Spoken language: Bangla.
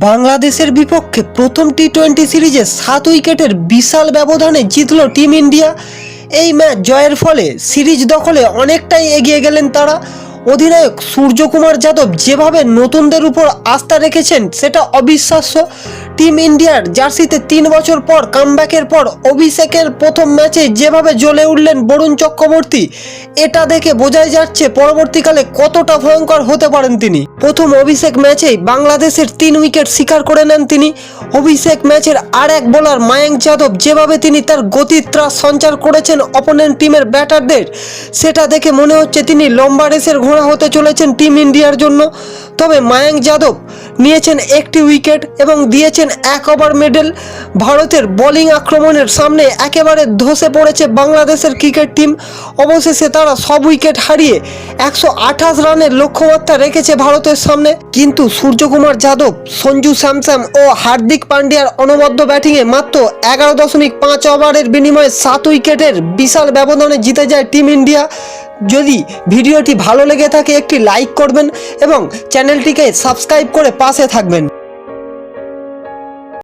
বাংলাদেশের বিপক্ষে প্রথম টি টোয়েন্টি সিরিজে সাত উইকেটের বিশাল ব্যবধানে জিতল টিম ইন্ডিয়া। এই ম্যাচ জয়ের ফলে সিরিজ দখলে অনেকটাই এগিয়ে গেলেন তারা। অধিনায়ক সূর্যকুমার যাদব যেভাবে নতুনদের উপর আস্থা রেখেছেন, সেটা অবিশ্বাস্য। টিম ইন্ডিয়ার জার্সিতে তিন বছর পর কামব্যাকের পর অভিষেকের প্রথম ম্যাচে যেভাবে জ্বলে উঠলেন বরুণ চক্রবর্তী, এটা দেখে বোঝাই যাচ্ছে পরবর্তীকালে কতটা ভয়ঙ্কর হতে পারেন তিনি। প্রথম অভিষেক ম্যাচেই বাংলাদেশের তিন উইকেট শিকার করে নেন তিনি। অভিষেক ম্যাচের আর এক বোলার মায়াঙ্ক যাদব যেভাবে তিনি তার গতির ত্রাস সঞ্চার করেছেন অপোনেন্ট টিমের ব্যাটারদের, সেটা দেখে মনে হচ্ছে তিনি লম্বা রেসের ঘোড়া হতে চলেছেন টিম ইন্ডিয়ার জন্য। তবে মায়াঙ্ক যাদব নিয়েছেন একটি উইকেট এবং দিয়েছেন এক ওভার মেডেল। ভারতের বোলিং আক্রমণের সামনে একেবারে ধসে পড়েছে বাংলাদেশের ক্রিকেট টিম। অবশেষে তারা সব উইকেট হারিয়ে একশো আঠাশ রানের লক্ষ্যমাত্রা রেখেছে ভারতের সামনে। কিন্তু সূর্যকুমার যাদব, সঞ্জু স্যামসাম ও হার্দিক পান্ডিয়ার অনবদ্য ব্যাটিংয়ে মাত্র এগারো দশমিক পাঁচ ওভারের বিনিময়ে সাত উইকেটের বিশাল ব্যবধানে জিতে যায় টিম ইন্ডিয়া। যদি ভিডিওটি ভালো লেগে থাকে একটি লাইক করবেন এবং চ্যানেলটিকে সাবস্ক্রাইব করে পাশে থাকবেন।